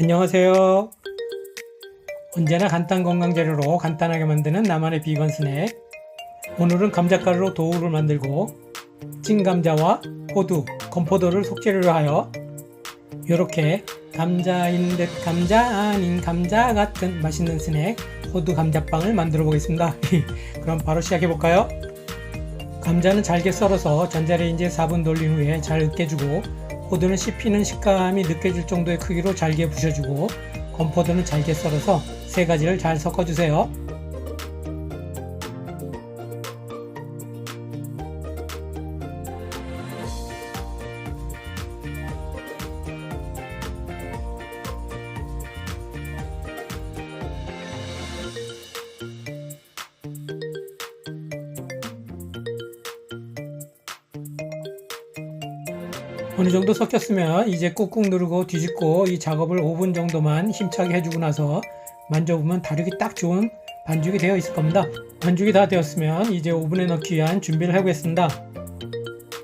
안녕하세요. 언제나 간단 건강 재료로 간단하게 만드는 나만의 비건 스낵. 오늘은 감자가루로 도우를 만들고 찐 감자와 호두, 건포도를 속재료로 하여 이렇게 감자인 듯 감자 아닌 감자 같은 맛있는 스낵 호두 감자빵을 만들어 보겠습니다. 그럼 바로 시작해 볼까요? 감자는 잘게 썰어서 전자레인지에 4분 돌린 후에 잘 으깨주고 호두는 씹히는 식감이 느껴질 정도의 크기로 잘게 부셔주고 건포도는 잘게 썰어서 세 가지를 잘 섞어주세요. 어느 정도 섞였으면 이제 꾹꾹 누르고 뒤집고 이 작업을 5분 정도만 힘차게 해주고 나서 만져보면 다루기 딱 좋은 반죽이 되어 있을 겁니다. 반죽이 다 되었으면 이제 오븐에 넣기 위한 준비를 해보겠습니다.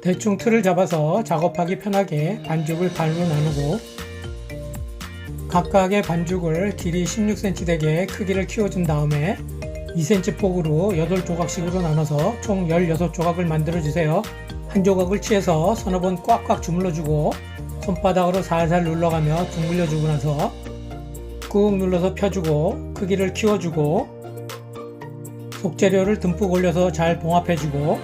대충 틀을 잡아서 작업하기 편하게 반죽을 반으로 나누고 각각의 반죽을 길이 16cm 되게 크기를 키워준 다음에 2cm 폭으로 8조각씩으로 나눠서 총 16조각을 만들어 주세요. 한 조각을 취해서 서너 번 꽉꽉 주물러주고 손바닥으로 살살 눌러가며 둥글려주고 나서 꾹 눌러서 펴주고 크기를 키워주고 속재료를 듬뿍 올려서 잘 봉합해주고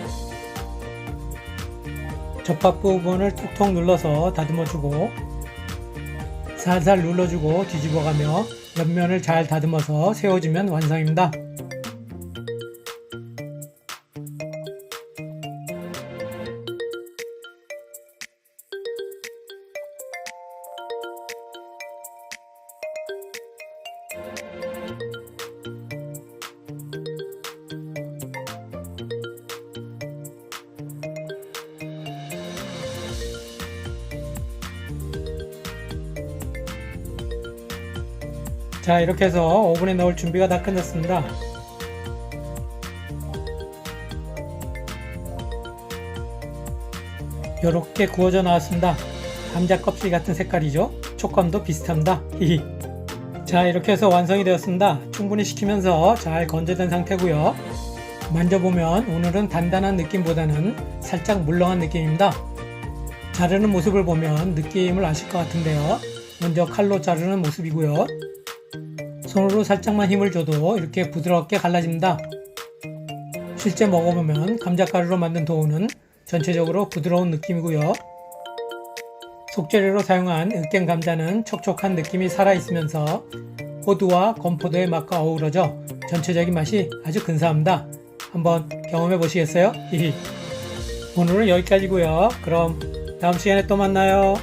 접합 부분을 톡톡 눌러서 다듬어주고 살살 눌러주고 뒤집어가며 옆면을 잘 다듬어서 세워주면 완성입니다. 자 이렇게 해서 오븐에 넣을 준비가 다 끝났습니다. 이렇게 구워져 나왔습니다. 감자 껍질 같은 색깔이죠? 촉감도 비슷합니다. 자 이렇게 해서 완성이 되었습니다. 충분히 식히면서 잘 건조된 상태고요. 만져보면 오늘은 단단한 느낌보다는 살짝 물렁한 느낌입니다. 자르는 모습을 보면 느낌을 아실 것 같은데요. 먼저 칼로 자르는 모습이고요 손으로 살짝만 힘을 줘도 이렇게 부드럽게 갈라집니다. 실제 먹어보면 감자가루로 만든 도우는 전체적으로 부드러운 느낌이고요. 속재료로 사용한 으깬 감자는 촉촉한 느낌이 살아있으면서 호두와 건포도의 맛과 어우러져 전체적인 맛이 아주 근사합니다. 한번 경험해 보시겠어요? 오늘은 여기까지고요. 그럼 다음 시간에 또 만나요.